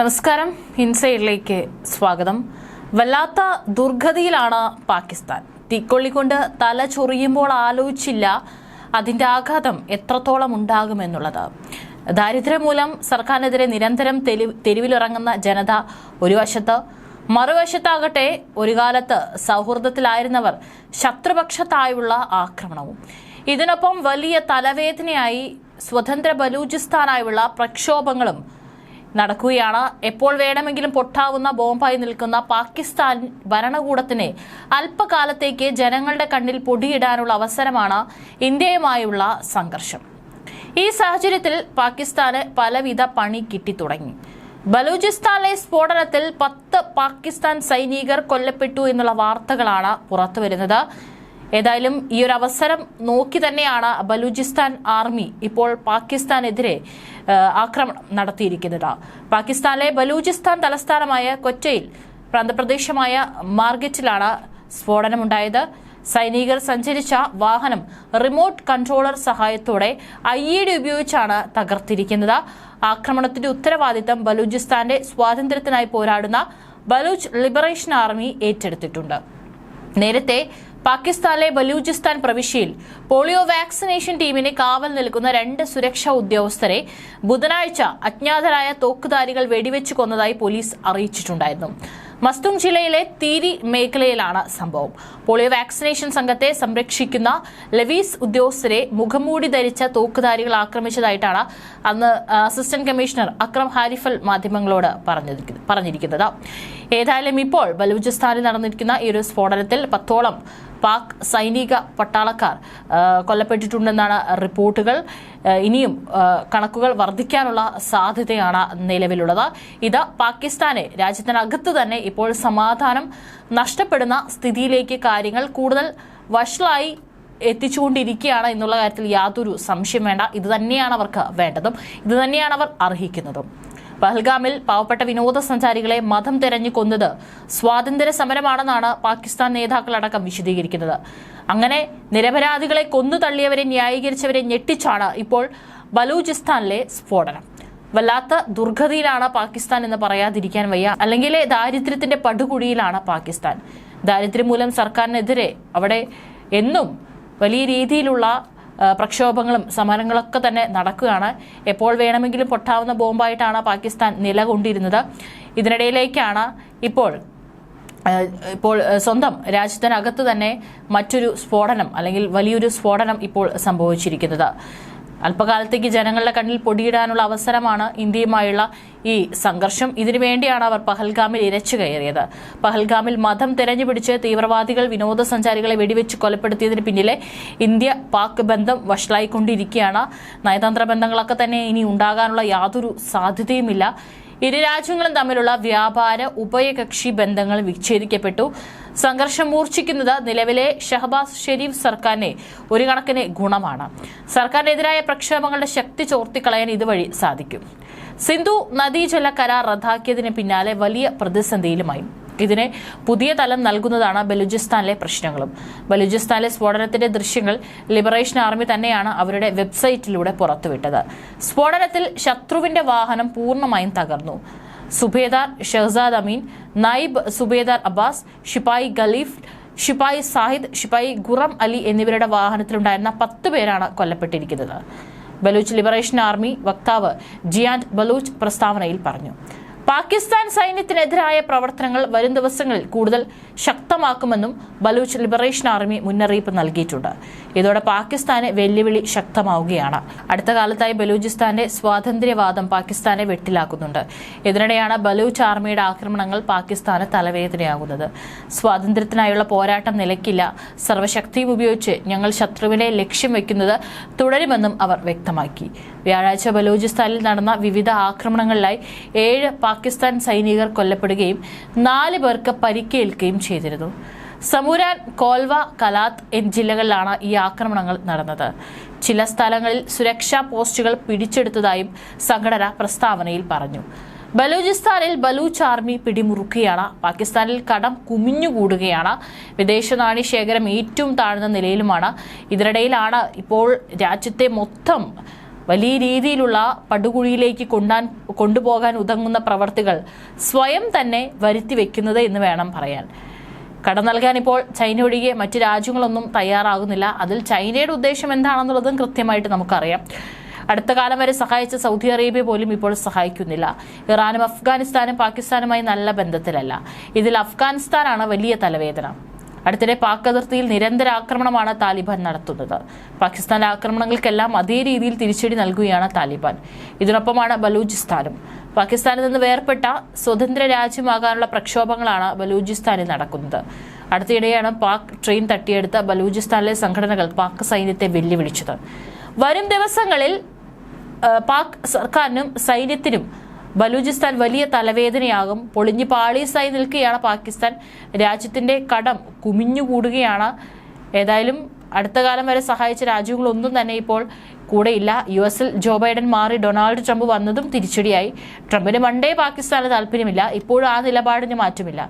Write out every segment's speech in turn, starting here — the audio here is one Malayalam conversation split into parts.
നമസ്കാരം. ഹിൻസയിലേക്ക് സ്വാഗതം. വല്ലാത്ത ദുർഗതിയിലാണ് പാകിസ്ഥാൻ. തീക്കൊള്ളിക്കൊണ്ട് തല ചൊറിയുമ്പോൾ ആലോചിച്ചില്ല അതിന്റെ ആഘാതം എത്രത്തോളം ഉണ്ടാകുമെന്നുള്ളത്. ദാരിദ്ര്യം മൂലം സർക്കാരിനെതിരെ നിരന്തരം തെരു തെരുവിലിറങ്ങുന്ന ജനത ഒരു വശത്ത് മറുവശത്താകട്ടെ ഒരു കാലത്ത് സൗഹൃദത്തിലായിരുന്നവർ ശത്രുപക്ഷത്തായുള്ള ആക്രമണവും. ഇതിനൊപ്പം വലിയ തലവേദനയായി സ്വതന്ത്ര ബലൂചിസ്ഥാനായുള്ള പ്രക്ഷോഭങ്ങളും നടക്കുകയാണ്. എപ്പോൾ വേണമെങ്കിലും പൊട്ടാവുന്ന ബോംബായി നിൽക്കുന്ന പാകിസ്ഥാൻ ഭരണകൂടത്തിന് അല്പകാലത്തേക്ക് ജനങ്ങളുടെ കണ്ണിൽ പൊടിയിടാനുള്ള അവസരമാണ് ഇന്ത്യയുമായുള്ള സംഘർഷം. ഈ സാഹചര്യത്തിൽ പാകിസ്ഥാന് പലവിധ പണി കിട്ടിത്തുടങ്ങി ബലൂചിസ്ഥാനിലെ സ്ഫോടനത്തിൽ പത്ത് പാകിസ്ഥാൻ സൈനികർ കൊല്ലപ്പെട്ടു എന്നുള്ള വാർത്തകളാണ് പുറത്തുവരുന്നത്. ഏതായാലും ഈ ഒരു അവസരം നോക്കി തന്നെയാണ് ബലൂചിസ്ഥാൻ ആർമി ഇപ്പോൾ പാകിസ്ഥാനെതിരെ ആക്രമണം നടത്തിയിരിക്കുന്നത്. പാകിസ്ഥാനിലെ ബലൂചിസ്ഥാൻ തലസ്ഥാനമായ കൊറ്റയിൽ പ്രാന്തപ്രദേശമായ മാർഗറ്റിലാണ് സ്ഫോടനമുണ്ടായത്. സൈനികർ സഞ്ചരിച്ച വാഹനം റിമോട്ട് കൺട്രോളർ സഹായത്തോടെ ഐ ഇ ഡി ഉപയോഗിച്ചാണ് തകർത്തിരിക്കുന്നത്. ആക്രമണത്തിന്റെ ഉത്തരവാദിത്തം ബലൂചിസ്ഥാന്റെ സ്വാതന്ത്ര്യത്തിനായി പോരാടുന്ന ബലൂച്ച് ലിബറേഷൻ ആർമി ഏറ്റെടുത്തിട്ടുണ്ട്. നേരത്തെ പാകിസ്ഥാനിലെ ബലൂചിസ്ഥാൻ പ്രവിശ്യയിൽ പോളിയോ വാക്സിനേഷൻ ടീമിന് കാവൽ നിൽക്കുന്ന രണ്ട് സുരക്ഷാ ഉദ്യോഗസ്ഥരെ ബുധനാഴ്ച അജ്ഞാതരായ തോക്കുധാരികൾ വെടിവെച്ച് കൊന്നതായി പോലീസ് അറിയിച്ചിട്ടുണ്ടായിരുന്നു. മസ്തുങ് ജില്ലയിലെ തീരി മേഖലയിലാണ് സംഭവം. പോളിയോ വാക്സിനേഷൻ സംഘത്തെ സംരക്ഷിക്കുന്ന ലവീസ് ഉദ്യോഗസ്ഥരെ മുഖംമൂടി ധരിച്ച തോക്കുധാരികൾ ആക്രമിച്ചതായിട്ടാണ് അന്ന് അസിസ്റ്റന്റ് കമ്മീഷണർ അക്രം ഹാരിഫൽ മാധ്യമങ്ങളോട് പറഞ്ഞിരിക്കുന്നത്. ഏതായാലും ഇപ്പോൾ ബലൂചിസ്ഥാനിൽ നടന്നിരിക്കുന്ന ഈ ഒരു സ്ഫോടനത്തിൽ പത്തോളം പാക് സൈനിക പട്ടാളക്കാർ കൊല്ലപ്പെട്ടിട്ടുണ്ടെന്നാണ് റിപ്പോർട്ടുകൾ. ഇനിയും കണക്കുകൾ വർദ്ധിക്കാനുള്ള സാധ്യതയാണ് നിലവിലുള്ളത്. ഇത് പാകിസ്ഥാനെ രാജ്യത്തിനകത്ത് തന്നെ ഇപ്പോൾ സമാധാനം നഷ്ടപ്പെടുന്ന സ്ഥിതിയിലേക്ക് കാര്യങ്ങൾ കൂടുതൽ വഷളായി എത്തിച്ചുകൊണ്ടിരിക്കുകയാണ് എന്നുള്ള കാര്യത്തിൽ യാതൊരു സംശയം വേണ്ട. ഇത് തന്നെയാണ് അവർക്ക് വേണ്ടതും. ഇത് തന്നെയാണ് അവർ അർഹിക്കുന്നതും. പഹൽഗാമിൽ പാവപ്പെട്ട വിനോദസഞ്ചാരികളെ മതം തെരഞ്ഞു കൊന്നത് സ്വാതന്ത്ര്യ സമരമാണെന്നാണ് പാകിസ്ഥാൻ നേതാക്കളടക്കം വിശദീകരിക്കുന്നത്. അങ്ങനെ നിരപരാധികളെ കൊന്നു തള്ളിയവരെ ന്യായീകരിച്ചവരെ ഞെട്ടിച്ചാണ് ഇപ്പോൾ ബലൂചിസ്ഥാനിലെ സ്ഫോടനം. വല്ലാത്ത ദുർഗതിയിലാണ് പാകിസ്ഥാൻ എന്ന് പറയാതിരിക്കാൻ വയ്യ. അല്ലെങ്കിൽ ദാരിദ്ര്യത്തിന്റെ പടുകുഴിയിലാണ് പാകിസ്ഥാൻ. ദാരിദ്ര്യം മൂലം സർക്കാരിനെതിരെ അവിടെ എന്നും വലിയ രീതിയിലുള്ള പ്രക്ഷോഭങ്ങളും സമരങ്ങളൊക്കെ തന്നെ നടക്കുകയാണ്. എപ്പോൾ വേണമെങ്കിലും പൊട്ടാവുന്ന ബോംബായിട്ടാണ് പാകിസ്ഥാൻ നിലകൊണ്ടിരുന്നത്. ഇതിനിടയിലേക്കാണ് ഇപ്പോൾ ഇപ്പോൾ സ്വന്തം രാജ്യത്തിനകത്ത് തന്നെ മറ്റൊരു സ്ഫോടനം അല്ലെങ്കിൽ വലിയൊരു സ്ഫോടനം ഇപ്പോൾ സംഭവിച്ചിരിക്കുന്നത്. അല്പകാലത്തേക്ക് ജനങ്ങളുടെ കണ്ണിൽ പൊടിയിടാനുള്ള അവസരമാണ് ഇന്ത്യയുമായുള്ള ഈ സംഘർഷം. ഇതിനുവേണ്ടിയാണ് അവർ പഹൽഗാമിൽ ഇരച്ചു കയറിയത്. പഹൽഗാമിൽ മതം തെരഞ്ഞുപിടിച്ച് തീവ്രവാദികൾ വിനോദസഞ്ചാരികളെ വെടിവെച്ച് കൊലപ്പെടുത്തിയതിന് പിന്നിലെ ഇന്ത്യ പാക് ബന്ധം വഷളായിക്കൊണ്ടിരിക്കുകയാണ്. നയതന്ത്ര ബന്ധങ്ങളൊക്കെ തന്നെ ഇനി ഉണ്ടാകാനുള്ള യാതൊരു സാധ്യതയുമില്ല. ഇരു രാജ്യങ്ങളും തമ്മിലുള്ള വ്യാപാര ഉഭയകക്ഷി ബന്ധങ്ങൾ വിച്ഛേദിക്കപ്പെട്ടു. സംഘർഷം മൂർച്ഛിക്കുന്നത് നിലവിലെ ഷഹബാസ് ഷെരീഫ് സർക്കാരിനെ ഒരു കണക്കിന് ഗുണമാണ്. സർക്കാരിനെതിരായ പ്രക്ഷോഭങ്ങളുടെ ശക്തി ചോർത്തിക്കളയാൻ ഇതുവഴി സാധിക്കും. സിന്ധു നദീജല കരാർ റദ്ദാക്കിയതിന് പിന്നാലെ വലിയ പ്രതിസന്ധിയിലുമായി. ഇതിനെ പുതിയ തലം നൽകുന്നതാണ് ബലൂചിസ്ഥാനിലെ പ്രശ്നങ്ങളും. ബലൂചിസ്ഥാനിലെ സ്ഫോടനത്തിന്റെ ദൃശ്യങ്ങൾ ലിബറേഷൻ ആർമി തന്നെയാണ് അവരുടെ വെബ്സൈറ്റിലൂടെ പുറത്തുവിട്ടത്. സ്ഫോടനത്തിൽ ശത്രുവിന്റെ വാഹനം പൂർണമായും തകർന്നു. സുബേദാർ ഷഹസാദ് അമീൻ നായിബ് സുബേദാർ അബ്ബാസ് ഷിപ്പായി ഖലീഫ് ഷിപ്പായി സാഹിദ് ഷിപ്പായി ഗുറം അലി എന്നിവരുടെ വാഹനത്തിലുണ്ടായിരുന്ന പത്ത് പേരാണ് കൊല്ലപ്പെട്ടിരിക്കുന്നത്. ബലൂച്ച് ലിബറേഷൻ ആർമി വക്താവ് ജിയാൻ ബലൂച്ച് പ്രസ്താവനയിൽ പറഞ്ഞു. പാകിസ്ഥാൻ സൈന്യത്തിനെതിരായ പ്രവർത്തനങ്ങൾ വരും ദിവസങ്ങളിൽ കൂടുതൽ ശക്തമാക്കുമെന്നും ബലൂച്ച് ലിബറേഷൻ ആർമി മുന്നറിയിപ്പ് നൽകിയിട്ടുണ്ട്. ഇതോടെ പാകിസ്ഥാന് വെല്ലുവിളി ശക്തമാവുകയാണ്. അടുത്ത കാലത്തായി ബലൂചിസ്ഥാന്റെ സ്വാതന്ത്ര്യവാദം പാകിസ്ഥാനെ വെട്ടിലാക്കുന്നുണ്ട്. ഇതിനിടെയാണ് ബലൂച്ച് ആർമിയുടെ ആക്രമണങ്ങൾ പാകിസ്ഥാന് തലവേദനയാകുന്നത്. സ്വാതന്ത്ര്യത്തിനായുള്ള പോരാട്ടം നിലയ്ക്കില്ല. സർവശക്തിയും ഉപയോഗിച്ച് ഞങ്ങൾ ശത്രുവിനെ ലക്ഷ്യം വെക്കുന്നത് തുടരുമെന്നും അവർ വ്യക്തമാക്കി. വ്യാഴാഴ്ച ബലൂചിസ്ഥാനിൽ നടന്ന വിവിധ ആക്രമണങ്ങളിലായി ഏഴ് പാകിസ്ഥാൻ സൈനികർ കൊല്ലപ്പെടുകയും നാല് പേർക്ക് പരിക്കേൽക്കുകയും ചെയ്തിരുന്നു. സമൂരാൻ കോൽവ കലാത്ത് എന്നീ ജില്ലകളിലാണ് ഈ ആക്രമണങ്ങൾ നടന്നത്. ചില സ്ഥലങ്ങളിൽ സുരക്ഷാ പോസ്റ്റുകൾ പിടിച്ചെടുത്തതായും സംഘടന പ്രസ്താവനയിൽ പറഞ്ഞു. ബലൂചിസ്ഥാനിൽ ബലൂച്ച് ആർമി പിടിമുറുക്കുകയാണ്. പാകിസ്ഥാനിൽ കടം കുമിഞ്ഞുകൂടുകയാണ്. വിദേശ നാണ്യ ശേഖരം ഏറ്റവും താഴ്ന്ന നിലയിലുമാണ്. ഇതിനിടയിലാണ് ഇപ്പോൾ രാജ്യത്തെ മൊത്തം വലിയ രീതിയിലുള്ള പടുകുഴിയിലേക്ക് കൊണ്ടാൻ കൊണ്ടുപോകാൻ ഉതങ്ങുന്ന പ്രവർത്തികൾ സ്വയം തന്നെ വരുത്തി വെക്കുന്നത് എന്ന് വേണം പറയാൻ. കടം നൽകാൻ ഇപ്പോൾ ചൈന ഒഴികെ മറ്റ് രാജ്യങ്ങളൊന്നും തയ്യാറാകുന്നില്ല. അതിൽ ചൈനയുടെ ഉദ്ദേശം എന്താണെന്നുള്ളതും കൃത്യമായിട്ട് നമുക്കറിയാം. അടുത്ത കാലം വരെ സഹായിച്ച സൗദി അറേബ്യ പോലും ഇപ്പോൾ സഹായിക്കുന്നില്ല. ഇറാനും അഫ്ഗാനിസ്ഥാനും പാകിസ്ഥാനുമായി നല്ല ബന്ധത്തിലല്ല. ഇതിൽ അഫ്ഗാനിസ്ഥാനാണ് വലിയ തലവേദന. അടുത്തിടെ പാക് അതിർത്തിയിൽ നിരന്തര ആക്രമണമാണ് താലിബാൻ നടത്തുന്നത്. പാകിസ്ഥാന്റെ ആക്രമണങ്ങൾക്കെല്ലാം അതേ രീതിയിൽ തിരിച്ചടി നൽകുകയാണ് താലിബാൻ. ഇതിനൊപ്പമാണ് ബലൂചിസ്ഥാനും. പാകിസ്ഥാനിൽ നിന്ന് വേർപെട്ട സ്വതന്ത്ര രാജ്യമാകാനുള്ള പ്രക്ഷോഭങ്ങളാണ് ബലൂചിസ്ഥാനിൽ നടക്കുന്നത്. അടുത്തിടെയാണ് പാക് ട്രെയിൻ തട്ടിയെടുത്ത ബലൂചിസ്ഥാനിലെ സംഘടനകൾ പാക് സൈന്യത്തെ വെല്ലുവിളിച്ചത്. വരും ദിവസങ്ങളിൽ പാക് സർക്കാരിനും സൈന്യത്തിനും ബലൂചിസ്ഥാൻ വലിയ തലവേദനയാകും. പൊളിഞ്ഞു പാളീസായി നിൽക്കുകയാണ് പാകിസ്ഥാൻ. രാജ്യത്തിന്റെ കടം കുമിഞ്ഞുകൂടുകയാണ്. ഏതായാലും അടുത്ത കാലം വരെ സഹായിച്ച രാജ്യങ്ങളൊന്നും തന്നെ ഇപ്പോൾ കൂടെയില്ല. യു എസിൽ ജോ ബൈഡൻ മാറി ഡൊണാൾഡ് ട്രംപ് വന്നതും തിരിച്ചടിയായി. ട്രംപിന് മണ്ടേ പാകിസ്ഥാന് താല്പര്യമില്ല. ഇപ്പോഴും ആ നിലപാടിന് മാറ്റമില്ല.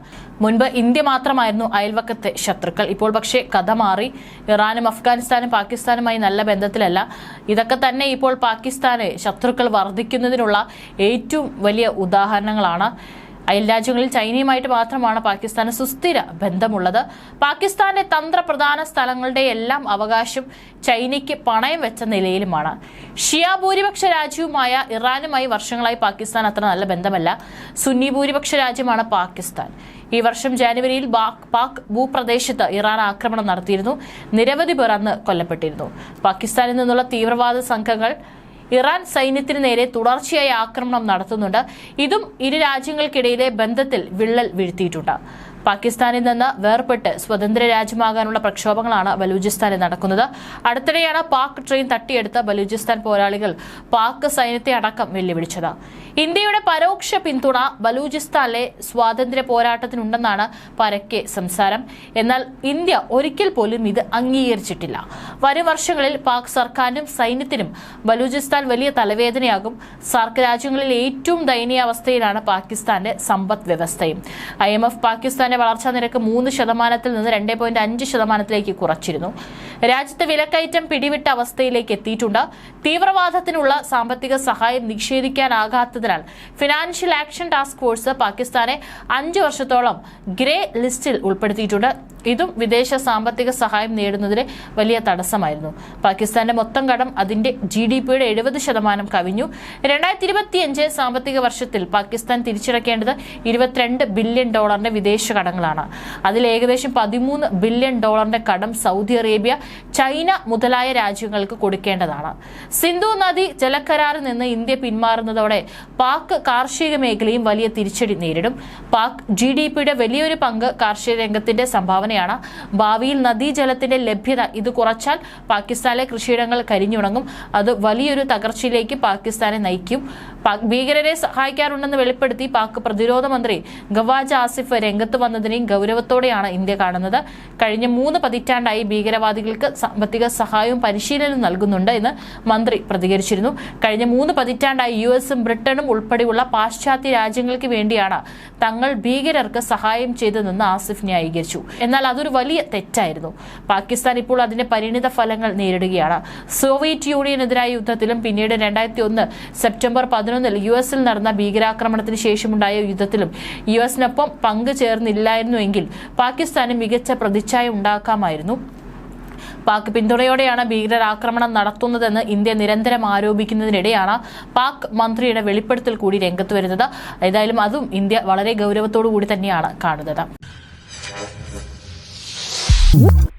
മുൻപ് ഇന്ത്യ മാത്രമായിരുന്നു അയൽവക്കത്തെ ശത്രുക്കൾ. ഇപ്പോൾ പക്ഷേ കഥ മാറി. ഇറാനും അഫ്ഗാനിസ്ഥാനും പാകിസ്ഥാനുമായി നല്ല ബന്ധത്തിലല്ല. ഇതൊക്കെ തന്നെ ഇപ്പോൾ പാകിസ്ഥാനെ ശത്രുക്കൾ വർദ്ധിക്കുന്നതിനുള്ള ഏറ്റവും വലിയ ഉദാഹരണങ്ങളാണ്. അയൽ രാജ്യങ്ങളിൽ ചൈനയുമായിട്ട് മാത്രമാണ് പാകിസ്ഥാന് സുസ്ഥിര ബന്ധമുള്ളത്. പാകിസ്ഥാന്റെ തന്ത്രപ്രധാന സ്ഥലങ്ങളുടെ എല്ലാം അവകാശം ചൈനയ്ക്ക് പണയം വെച്ച നിലയിലുമാണ്. ഷിയ ഭൂരിപക്ഷ രാജ്യവുമായ ഇറാനുമായി വർഷങ്ങളായി പാകിസ്ഥാൻ അത്ര നല്ല ബന്ധമല്ല. സുന്നി ഭൂരിപക്ഷ രാജ്യമാണ് പാകിസ്ഥാൻ. ഈ വർഷം ജാനുവരിയിൽ പാക് ഭൂപ്രദേശത്ത് ഇറാൻ ആക്രമണം നടത്തിയിരുന്നു. നിരവധി പേർ അന്ന് കൊല്ലപ്പെട്ടിരുന്നു. പാകിസ്ഥാനിൽ നിന്നുള്ള തീവ്രവാദ സംഘങ്ങൾ ഇറാൻ സൈന്യത്തിന് നേരെ തുടർച്ചയായി ആക്രമണം നടത്തുന്നുണ്ട്. ഇതും ഇരു രാജ്യങ്ങൾക്കിടയിലെ ബന്ധത്തിൽ വിള്ളൽ വീഴ്ത്തിയിട്ടുണ്ട്. പാകിസ്ഥാനിൽ നിന്ന് വേർപെട്ട് സ്വതന്ത്ര രാജ്യമാകാനുള്ള പ്രക്ഷോഭങ്ങളാണ് ബലൂചിസ്ഥാനിൽ നടക്കുന്നത്. അടുത്തിടെയാണ് പാക് ട്രെയിൻ തട്ടിയെടുത്ത ബലൂചിസ്ഥാൻ പോരാളികൾ പാക് സൈന്യത്തെ അടക്കം വെല്ലുവിളിച്ചത്. ഇന്ത്യയുടെ പരോക്ഷ പിന്തുണ ബലൂചിസ്ഥാനിലെ സ്വാതന്ത്ര്യ പോരാട്ടത്തിനുണ്ടെന്നാണ് പരക്കെ സംസാരം. എന്നാൽ ഇന്ത്യ ഒരിക്കൽ പോലും ഇത് അംഗീകരിച്ചിട്ടില്ല. വരും വർഷങ്ങളിൽ പാക് സർക്കാരിനും സൈന്യത്തിനും ബലൂചിസ്ഥാൻ വലിയ തലവേദനയാകും. സാർക്ക് രാജ്യങ്ങളിൽ ഏറ്റവും ദയനീയ അവസ്ഥയിലാണ് പാകിസ്ഥാന്റെ സമ്പദ് വ്യവസ്ഥയും. ഐ എം എഫ് പാകിസ്ഥാന്റെ വളർച്ചാ നിരക്ക് മൂന്ന് ശതമാനത്തിൽ നിന്ന് രണ്ട് പോയിന്റ് അഞ്ച് ശതമാനത്തിലേക്ക് കുറച്ചിരുന്നു. രാജ്യത്ത് വിലക്കയറ്റം പിടിവിട്ട അവസ്ഥയിലേക്ക് എത്തിയിട്ടുണ്ട്. തീവ്രവാദത്തിനുള്ള സാമ്പത്തിക സഹായം നിഷേധിക്കാനാകാത്തതിനാൽ ഫിനാൻഷ്യൽ ആക്ഷൻ ടാസ്ക് ഫോഴ്സ് പാകിസ്ഥാനെ അഞ്ച് വർഷത്തോളം ഗ്രേ ലിസ്റ്റിൽ ഉൾപ്പെടുത്തിയിട്ടുണ്ട്. ഇതും വിദേശ സാമ്പത്തിക സഹായം നേടുന്നതിന് വലിയ തടസ്സമായിരുന്നു. പാകിസ്ഥാന്റെ മൊത്തം കടം അതിന്റെ ജി ഡി പിയുടെ എഴുപത് ശതമാനം കവിഞ്ഞു. രണ്ടായിരത്തി ഇരുപത്തിയഞ്ച് സാമ്പത്തിക വർഷത്തിൽ പാകിസ്ഥാൻ തിരിച്ചടക്കേണ്ടത് ഇരുപത്തിരണ്ട് ബില്യൺ ഡോളറിന്റെ വിദേശ കടങ്ങളാണ്. അതിൽ ഏകദേശം പതിമൂന്ന് ബില്യൺ ഡോളറിന്റെ കടം സൗദി അറേബ്യ ചൈന മുതലായ രാജ്യങ്ങൾക്ക് കൊടുക്കേണ്ടതാണ്. സിന്ധു നദി ജലക്കരാറിൽ നിന്ന് ഇന്ത്യ പിന്മാറുന്നതോടെ പാക് കാർഷിക മേഖലയും വലിയ തിരിച്ചടി നേരിടും. പാക് ജി ഡി പിയുടെ വലിയൊരു പങ്ക് കാർഷിക രംഗത്തിന്റെ സംഭാവനയാണ് ഭാവിയിൽ നദീജലത്തിന്റെ ലഭ്യത ഇത് കുറച്ചാൽ പാകിസ്ഥാനിലെ കൃഷിയിടങ്ങൾ കരിഞ്ഞുണങ്ങും. അത് വലിയൊരു തകർച്ചയിലേക്ക് പാകിസ്ഥാനെ നയിക്കും. ഭീകരരെ സഹായിക്കാറുണ്ടെന്ന് വെളിപ്പെടുത്തി പാക് പ്രതിരോധ മന്ത്രി ഗവാജ് ആസിഫ് രംഗത്ത് വന്നതിനെയും ഗൗരവത്തോടെയാണ് ഇന്ത്യ കാണുന്നത്. കഴിഞ്ഞ മൂന്ന് പതിറ്റാണ്ടായി ഭീകരവാദികൾക്ക് സാമ്പത്തിക സഹായവും പരിശീലനവും നൽകുന്നുണ്ട് എന്ന് മന്ത്രി പ്രതികരിച്ചിരുന്നു. കഴിഞ്ഞ മൂന്ന് പതിറ്റാണ്ടായി യു എസും ബ്രിട്ടനും ഉൾപ്പെടെയുള്ള പാശ്ചാത്യ രാജ്യങ്ങൾക്ക് വേണ്ടിയാണ് തങ്ങൾ ഭീകരർക്ക് സഹായം ചെയ്തതെന്ന് ആസിഫ് ന്യായീകരിച്ചു. എന്നാൽ അതൊരു വലിയ തെറ്റായിരുന്നു. പാകിസ്ഥാൻ ഇപ്പോൾ അതിന്റെ പരിണിത ഫലങ്ങൾ നേരിടുകയാണ്. സോവിയറ്റ് യൂണിയനെതിരായ യുദ്ധത്തിലും പിന്നീട് രണ്ടായിരത്തി ഒന്ന് സെപ്റ്റംബർ പതിനൊന്നിൽ യു എസിൽ നടന്ന ഭീകരാക്രമണത്തിന് ശേഷമുണ്ടായ യുദ്ധത്തിലും യു എസിനൊപ്പം പങ്കു ചേർന്നില്ലായിരുന്നുവെങ്കിൽ പാകിസ്ഥാന് മികച്ച പ്രതിച്ഛായ ഉണ്ടാക്കാമായിരുന്നു. പാക് പിന്തുണയോടെയാണ് ഭീകരാക്രമണം നടത്തുന്നതെന്ന് ഇന്ത്യ നിരന്തരം ആരോപിക്കുന്നതിനിടെയാണ് പാക് മന്ത്രിയുടെ വെളിപ്പെടുത്തൽ കൂടി രംഗത്ത് വരുന്നത്. ഏതായാലും അതും ഇന്ത്യ വളരെ ഗൗരവത്തോടു കൂടി തന്നെയാണ് കാണുന്നത്. Whoop.